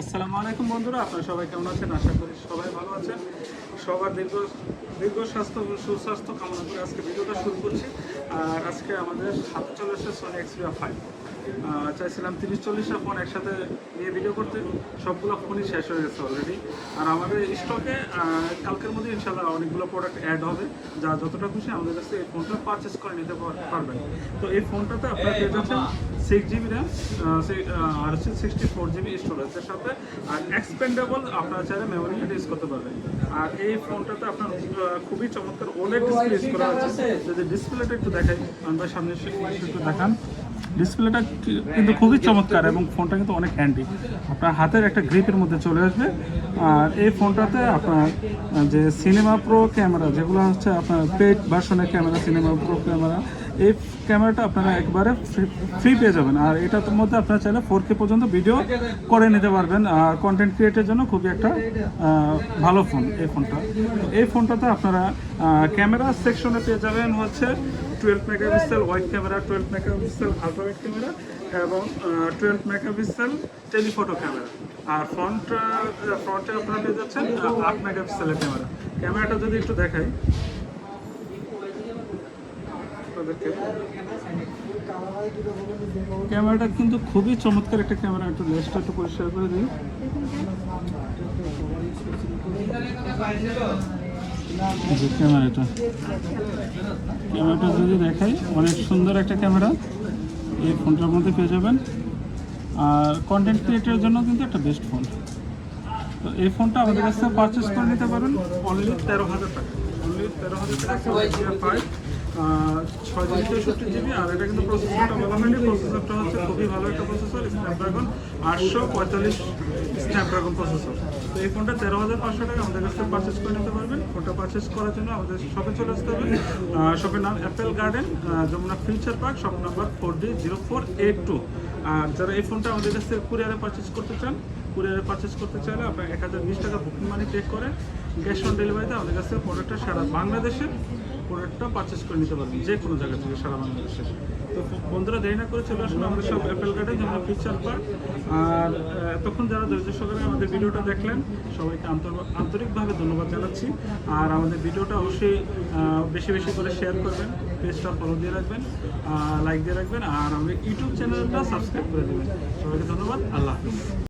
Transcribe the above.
আসসালামু আলাইকুম বন্ধুরা, আপনারা সবাই কেমন আছেন? আশা করি সবাই ভালো আছেন। সবার দীর্ঘ দীর্ঘ স্বাস্থ্য সুস্বাস্থ্য কামনা করে আজকে ভিডিওটা শুরু করছি। আর আজকে আমাদের হাতে চলে এসেছে সোনি এক্সপিয়া ফাইভ চাইছিলাম তিরিশ চল্লিশটা ফোন একসাথে নিয়ে ভিডিও করতে। সবগুলো ফোনই শেষ হয়ে গেছে অলরেডি আর আমাদের স্টকে কালকের মধ্যে ইনশাল্লাহ অনেকগুলো প্রোডাক্ট অ্যাড হবে। যা যতটা খুশি আমাদের কাছে এই ফোনটা পারচেস করে নিতে পার- পারবেন। তো এই ফোনটাতে আপনারা পেয়ে যাচ্ছেন সিক্স জিবি র্যাম আর হচ্ছে সিক্সটি ফোর জিবি স্টোরেজের সাথে, আর এক্সপেন্ডেবল আপনারা চাইলে মেমোরি কার্ড ইউজ করতে পারবেন। আর এই ফোনটাতে আপনার খুবই চমৎকার ওলেড ডিসপ্লে ইউজ করা হচ্ছে যদি ডিসপ্লেটা একটু দেখাই, আমরা সামনে একটু দেখান। ডিসপ্লেটা কিন্তু খুবই চমৎকার এবং ফোনটা কিন্তু অনেক হ্যান্ডি আপনার হাতের একটা গ্রিপের মধ্যে চলে আসবে। আর এই ফোনটাতে আপনার যে সিনেমা প্রো ক্যামেরা যেগুলো হচ্ছে আপনার পেড ভার্সনের ক্যামেরা সিনেমা প্রো ক্যামেরা এই ক্যামেরাটা আপনারা একবারে ফ্রি পেয়ে যাবেন। আর এটার মধ্যে আপনারা চাইলে ফোর কে পর্যন্ত ভিডিও করে নিতে পারবেন। আর কন্টেন্ট ক্রিয়েটের জন্য খুবই একটা ভালো ফোন এই ফোনটা এই ফোনটাতে আপনারা ক্যামেরা সেকশনে পেয়ে যাবেন হচ্ছে twelve megapixel wide camera twelve megapixel ultra wide camera এবং টুয়েলভ মেগাপিক্সেল টেলিফটো ক্যামেরা আর ফ্রন্ট ফ্রন্টে আপনারা পেয়ে যাচ্ছেন আট মেগাপিক্সেলের ক্যামেরা ক্যামেরাটা যদি একটু দেখাই। ক্যামেরাটা কিন্তু খুবই চমৎকার একটা ক্যামেরা, একটু লেসটা একটু পরিষ্কার করে দিই। ক্যামেরাটা। ক্যামেরাটা যদি দেখাই, অনেক সুন্দর একটা ক্যামেরা। এই ফোনটার মধ্যে পেয়ে যাবেন। আর কন্টেন্ট ক্রিয়েটারের জন্য কিন্তু একটা বেস্ট ফোন তো এই ফোনটা আমাদের কাছ থেকে পারচেস করে নিতে পারেন। অনলি তেরো হাজার টাকা। অনলি তেরো হাজার টাকা। ছয় জিবি চৌষট্টি আর এটা কিন্তু প্রসেসরটা হয়নি। প্রসেসরটা হচ্ছে খুবই ভালো একটা প্রসেসর স্ন্যাপড্রাগন আটশো পঁয়তাল্লিশ স্ন্যাপড্রাগন প্রসেসর তো এই ফোনটা তেরো হাজার পাঁচশো টাকা আমাদের কাছ থেকে পারচেস করে নিতে পারবেন। ফোনটা পারচেস করার জন্য আমাদের শপে চলে আসতে হবে। শপের নাম Apple Garden Jamuna Future Park shop number four D zero four eight two আর যারা এই ফোনটা আমাদের কাছ থেকে কুরিয়ারে পারচেস করতে চান কুরিয়ারে পারচেস করতে চাইলে আপনার এক হাজার বিশ টাকা বুকিং মানি পে করে ক্যাশ অন ডেলিভারিতে আমাদের কাছে প্রোডাক্টটা সারা বাংলাদেশের প্রোডাক্টটা পারচেস করে নিতে পারবেন, যে কোনো জায়গা থেকে সারা বাংলাদেশে। তো বন্ধুরা দেরি না করে চলে আসলে আমাদের সব অ্যাপেল গার্ডেন যেমন ফিচার পার্ক আর এতক্ষণ যারা ধৈর্য সহকারে আমাদের ভিডিওটা দেখলেন, সবাইকে আন্তর- আন্তরিকভাবে ধন্যবাদ জানাচ্ছি। আর আমাদের ভিডিওটা অবশ্যই বেশি বেশি করে শেয়ার করবেন পেজটা ফলো দিয়ে রাখবেন লাইক দিয়ে রাখবেন, আর আমাদের ইউটিউব চ্যানেলটা সাবস্ক্রাইব করে দেবেন। সবাইকে ধন্যবাদ, আল্লাহ হাফিজ।